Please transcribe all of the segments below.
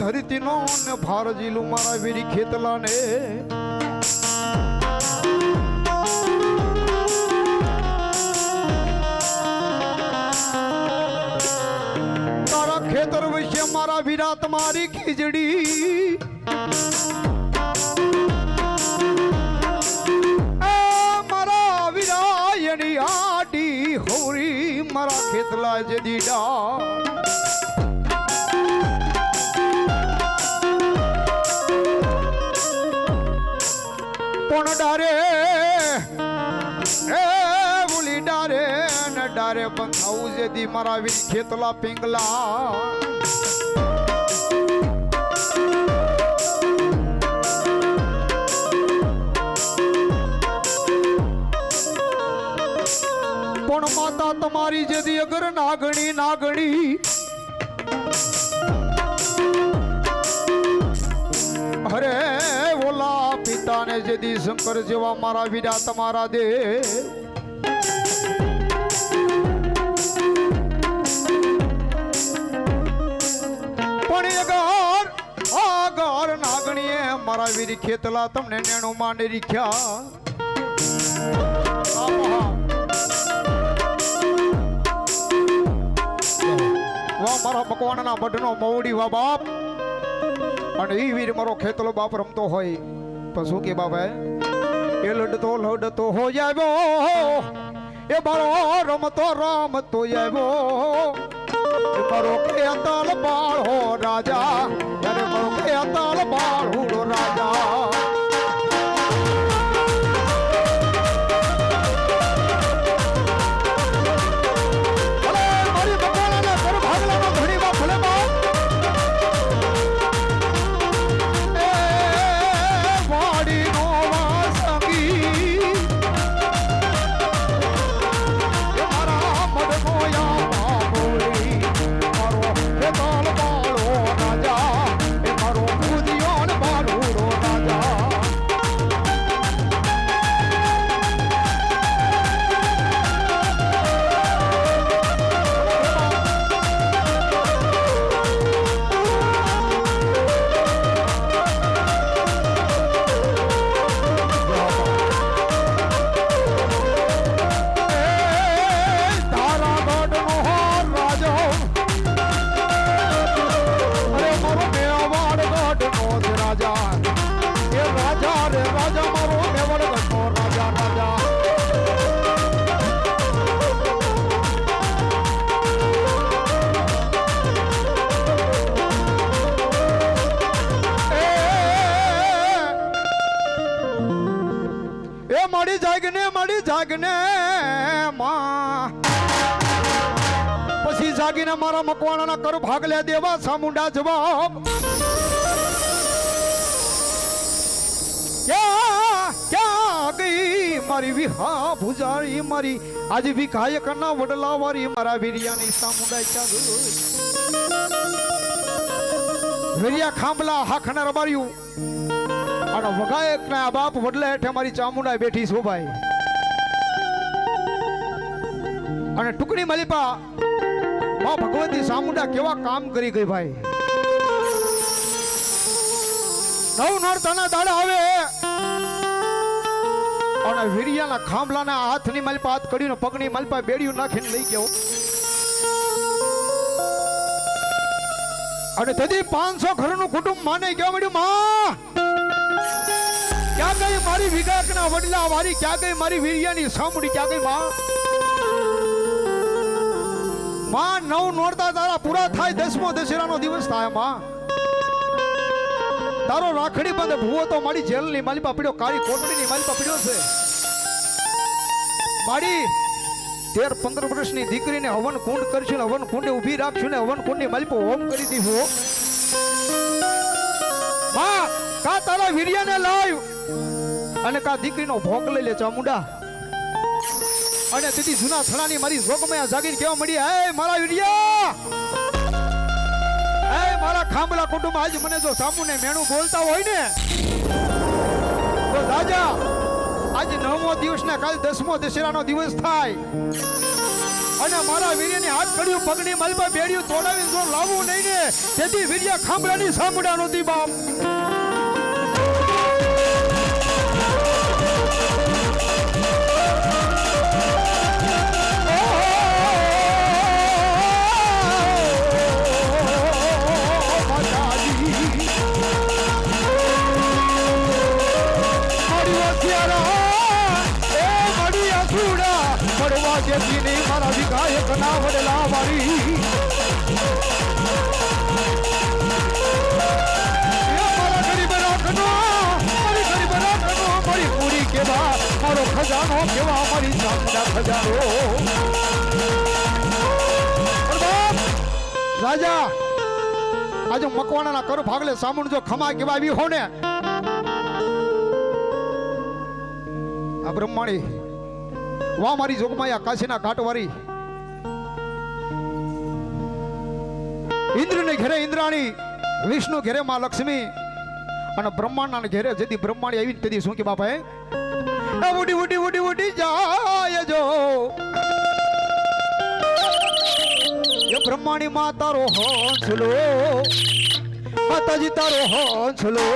ધરતીનો ને ભારજીલું મારા વીરી ખેતલાને. તારા વિશે મારા વીરા તમારી ખીજડી મારા વિરાયણી આડી હોરી મારા ખેતલા જે દીડા પણ ડારે, એ બોલી ડારે ને ડારે બંધાવું જેથી મારા વીર ખેતલા પિંગલા. તમારી જેદી અગર નાગણી નાગણી. અરે ઓલા પિતાને જેદી શંકર જેવા મારા વિરા તમારા દે. આગળ નાગણીએ મારા વીર ખેતલા તમને નેણું માંડી રીખ્યા. વાહ મારા મકવાનના મઢનો મવડી વાહ બાપ. અને ઈ વીર મારો ખેતલો બાપ રમતો હોય. તો શું કે બાપ, એ લડતો લડતો હો આવ્યો. એ મારો રમતો રમતો આવ્યો. મારો ખેતલ બાળો રાજા અરે મારો ખેતલ બાળો મારી જાગને મળી જાગને માં. પછી જાગીને મારા મકવાણાના કર ભાગ લે દેવા, સામુંડા જવાબ. ક્યાં ક્યાં ગઈ મારી વિહા ભુજારી મારી? આજે વિખાય કરના વડલા વારી મારા વીરિયાની સામુંડા વીરિયા ખાંભલા હાખના રબાર્યું અને વગાયક ના બાપ વડલે હેઠે મારી ચામુંડા બેઠી શોભાઈ. અને ટુકડી મલિપા, મા ભગવતી, ચામુંડા કેવા કામ કરી ગઈ ભાઈ? નવ નોરતાના દાડા આવે. અને વીરિયાના ખાંભલાના હાથની મલપા હાથ કડીને પગની મલપા બેડિયું નાખીને લઈ ગયો. અને તેથી પાંચસો ઘરનું કુટુંબ માને ગયો. મળ્યું માં ક્યાં ગઈ મારી વિગાકના વડલા? વારી ક્યાં ગઈ મારી વીરિયાની સાંભળી? ક્યાં ગઈ માં? માં, નવ નોરતા તારા પૂરા થાય, દસમો દશેરાનો દિવસ થાય, માં. તારો રાખડી બંધ, ભૂવો તો મારી જેલની માલિપા પાપડ્યો કાળી કોટડીની માલિપા પાપડ્યો છે. મારી તેર પંદર વર્ષની દીકરીને હવન કુંડ કરશે ને હવન કુંડે ઊભી રાખશું ને હવન કુંડની માલિપો હોમ કરી દીધું માં કા તારા વીર્યને લાવ અને કા દીકરીનો ભોગ લઈ લે ચામુંડા અને તેથી જૂના થણાની મારી જોગમાં જાગીને કેવા મળી હે મારા વીડિયા! હે મારા ખાંભલા કુટુંબ, આજ મને જો સામુને મેણું બોલતા હોય ને, તો રાજા, આજ નવમો દિવસ ને કાલ દસમો દશેરાનો દિવસ થાય. અને મારા વીર્યની હાથ પડ્યું પગની મલબા બેડ્યું તોડાવી જો લાવવું નહીં ને, તેથી વીર્ય ખાંભલાની સામુડા નહોતી બાપ. પ્રભાત! રાજા, આજે મકવાણાના કર ભાગલે સામુન જો ખમા કેવા આવી હો ને આ બ્રહ્માણી, વા મારી જોગમાયા કાશીના ઘાટવારી ઇન્દ્રને ઘેરે ઇન્દ્રાણી, વિષ્ણુ ઘેરે માં લક્ષ્મી અને બ્રહ્માંડના ઘેરે જેથી બ્રહ્માણી આવી તેથી શું કે બાપા એ ઉડી ઉડી ઉડી ઉડી જાય જો. બ્રહ્માણી માં તારો હંસલો માતાજી તારો હંસલો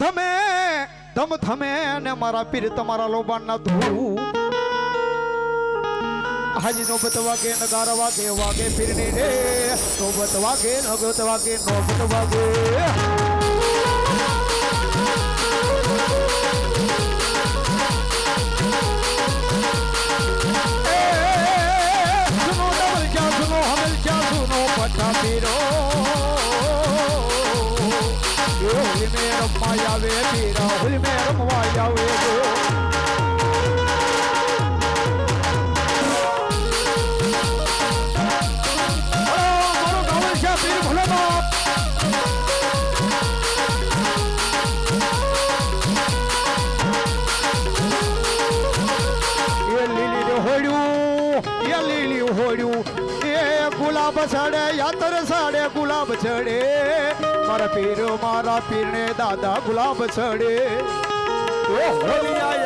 ધમ, ધમે ધમ ધમે ને મારા પીર તમારા લોબાણના ધૂ. હાજી નોબત વાગે, નગાર વાગે વાગે પીરની રે. નોબત વાગે નોબત વાગે નોબત વાગે. પીર મારા પીર ને દાદા ગુલાબ ચડે.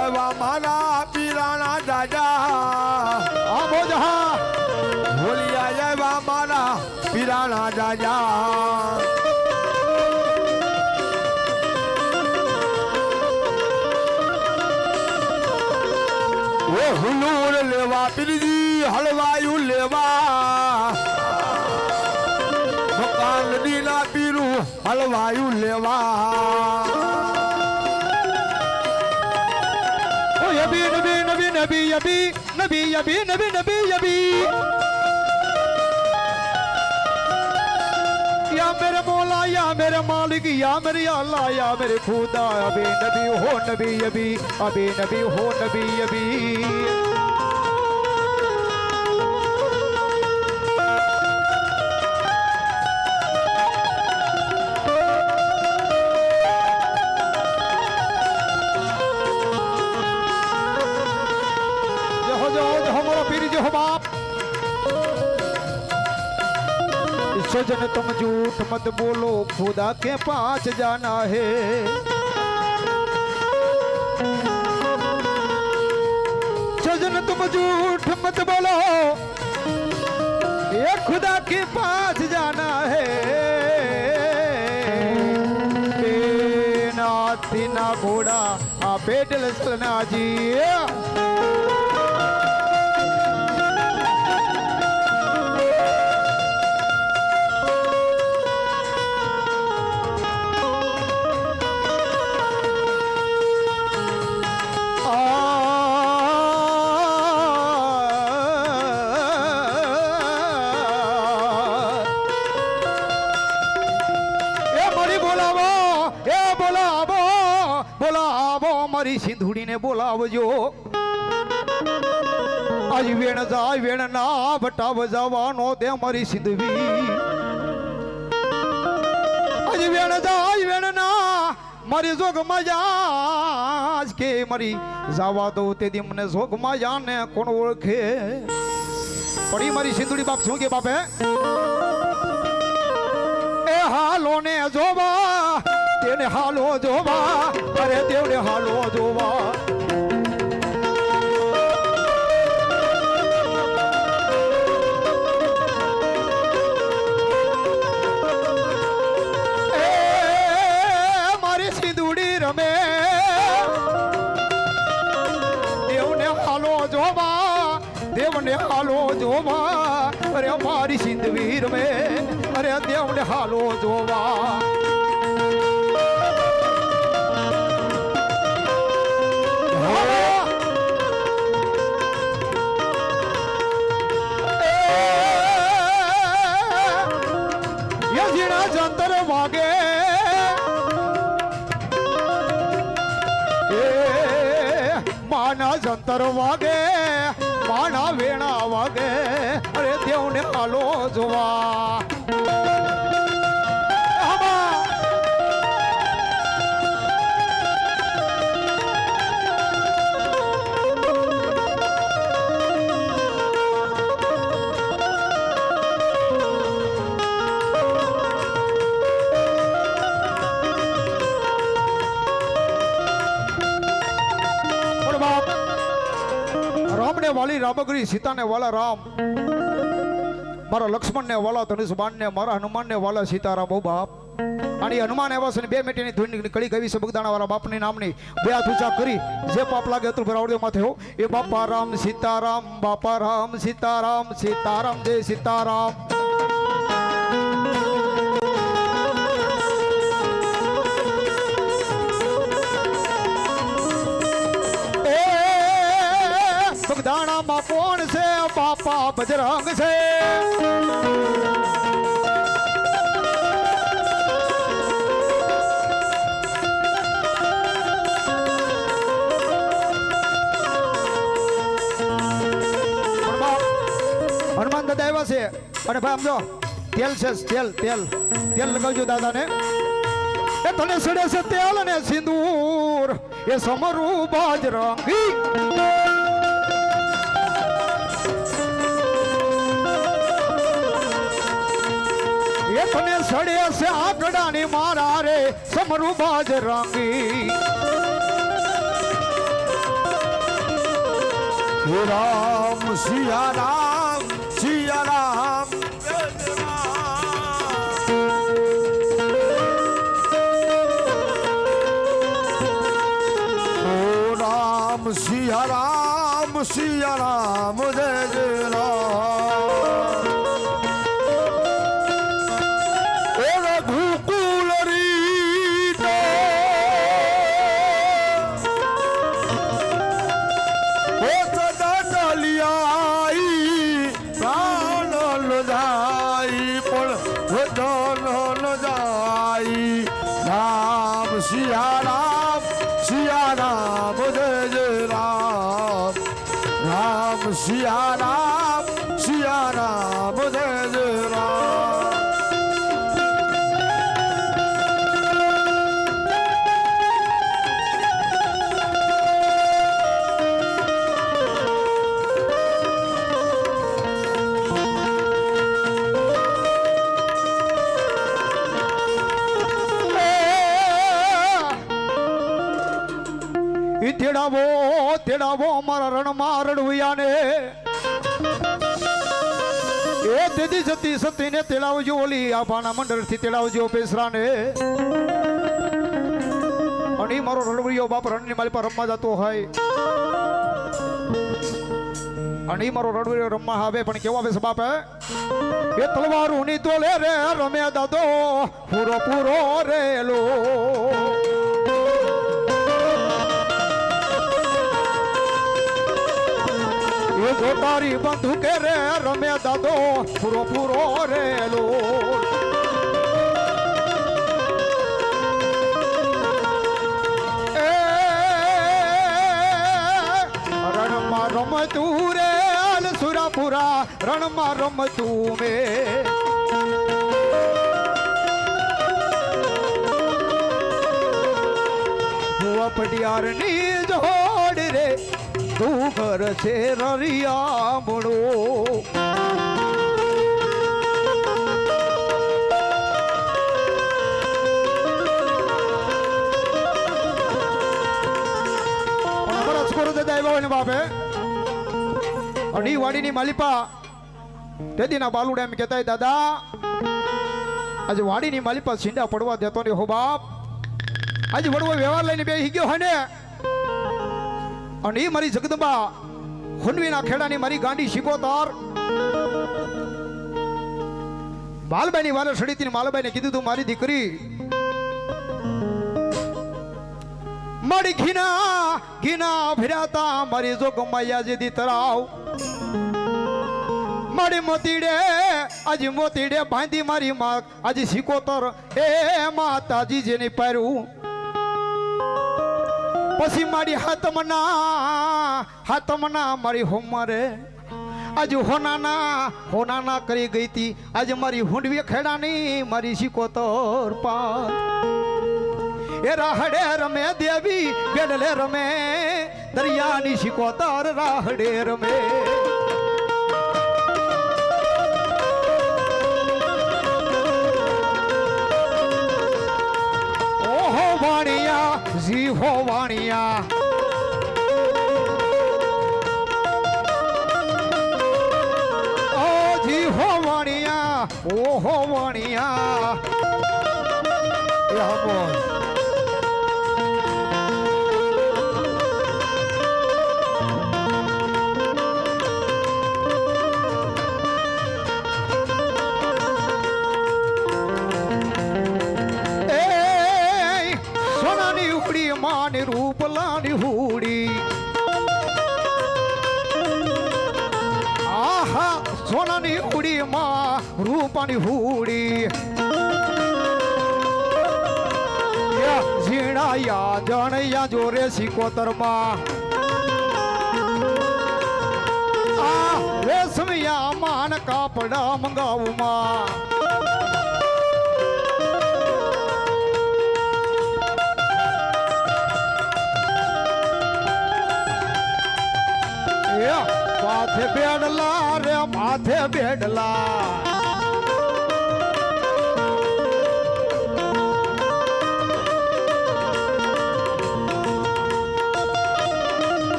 એવા મારા પીરાણા દાદા. આ મોજ હા. હોલિયા એવા મારા પીરાણા દાદા. હુલુર લેવા પીરજી હલવાયું લેવા. મકાન નદીના પીરું હળવાયું લેવા ઓ યબી નબી નબી નબી યબી નબી યબી નબી નબી યબી या मेरे मौला या मेरे मालिक या मेरे अल्लाह या मेरे खुदा अबे नबी हो नबी अबी अबे नबी हो नबी अबी सजन तुम झूठ मत बोलो, खुदा के पास जाना है। सजन तुम झूठ मत बोलो, ये खुदा के पास जाना है। ना ना घोड़ा आ पेडल चलना जी બોલાવજો આજ વેણ જાય, વેણ ના બટાવ જવાનો તે મારી સિદ્ધવી આજ વેણ જાય, વેણ ના, મારી જોગ મજા કે મારી જવા દો તેથી મને જોગ મજા ને કોણ ઓળખે? પડી મારી સિંધુડી બાપ, શું કે બાપે? એ હાલો ને જોવા, તેને હાલો જોવા, અરે દેવને હાલો જોવા. રમે અરે દેવને હાલો જોવા જંતર વાગે માના જંતર વાગે વાલી રામગરી સીતાને વાલા રામ. મારા લક્ષ્મણને વાલા ધનુષબાણને મારા હનુમાનને વાલા સીતારામ, ઓ બાપ. અને હનુમાન એવા છે બે મેટીની ધૂન નીકળી ગવી છે બગદાણા વાળા બાપની નામની. બે હાથ ઊંચા કરી, જે પાપ લાગે અતુલ ભરાવડ્યો માથે હો એ બાપા રામ, સીતારામ, બાપા રામ, સીતારામ સીતારામ, જય સીતારામ. એ માં કોણ છે, બાપા બજરંગ છે. હનુમાન દાદા આવ્યા છે. અને ભાઈ સમજો તેલ છે, તેલ તેલ. તેલ લગાવજો દાદાને. એ તને સડે છે તેલ અને સિંદૂર. એ સમરૂ બાજરંગી. એ સડે છે આગડાની મારા રે સમરું બાજ રાંગી. રામ સિયા રામ સિયા રામ. રામ સિયા રામ સિયા રામ જય ન જાય. રામ શિયા રામ સિયા રામ જય જય રામ. રામ સિયા રામ. તેડાવો મારા રણમાં રણવૈયાને એ દીદી જતી સતીને તેડાવજો ઓલી આભાના મંડળથી તેડાવજો પેસરાને. અને મારો રણવૈયો બાપ રણની મારી પર રમવા જતો હોય. અને મારો રણવૈયો રમવા આવે, પણ કેવો આવે બાપ, હે? એ તલવારું ની તોલે રે રમે દાદો, પૂરો પૂરો રેલો. એ ગોટારી બંધુકે રે રમે દાદો પૂરો પૂરો રેલો એ રણમાં રમતું રે અલ સુરાપુરા રણમાં રમતું મે ભુવા પડિયારની જોડ રે ઘર છે રરિયામણો. બાપે. અઢી વાડીની માલિપા. તેદીના બાલુડા એમ કહેતા દાદા, આજે વાડીની માલિપા છીંડા પડવા દેતો ને હો બાપ. આજે વડવો વ્યવહાર લઈને બે ગયો હોય ને અને એ મારી જગદંબા હુનવીના ખેડાની મારી ગાંડી શિકોતર. માલબાઈની વાલે સડીતી માલબાઈને કીધું તું, મારી દીકરી, મારી ઘીના ઘીના ભર્યાતા મારી જોગ ગમાયા જેદી તરાવ મારી મોતીડે, આજે મોતીડે બાંધી મારી માં આજે શિકોતર એ માતાજી જેની પાર્યું. પછી મારી હાથમના હાથમના મારી હોમરે. આજે હોનાના હોનાના કરી ગઈ તી આજે મારી હુંડવી ખેડાની, મારી શિકોતર પાર. એ રાહડે રમે દેવી, બેડલે રમે. દરિયાની શિકોતર રાહડે રમે. જી હો વાણિયા. ઓ જી વાણિયા વાણિયા. રૂપાની હુડી. ઝીણાયા, જણયા જોરે સિકોતરમાં. આ રેશમિયા માન કાપડા મંગાવુમાં. માથે બેડલા રે, માથે બેડલા.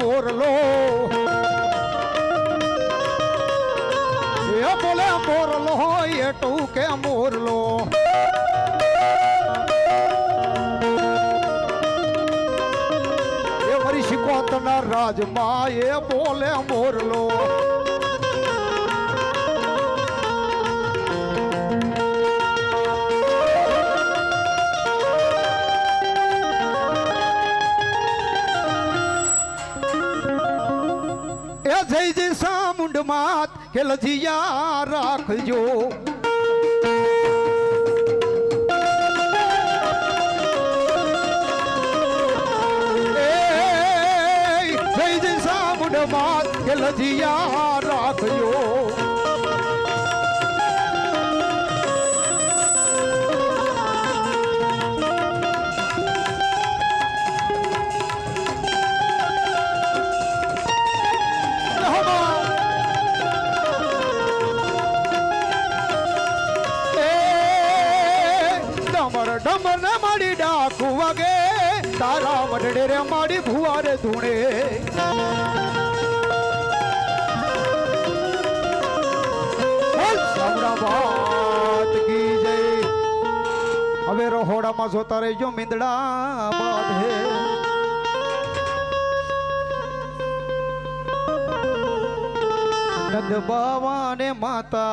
મોરલો એ બોલે મોરલો એ ટૂકે મોરલો એ મારી શિકોતના રાજમાં એ બોલે મોરલો સામુંડ માત કે લજિયા રાખજો. એ જય જય સામુંડ માત કે લજિયા રાખજો. તારા રે મારી ભુવા ભુવારે ધૂણે. હવે રહોડામાં જોતા રહેજો મીંદડા બાંધે. નંદ બાવાને માતા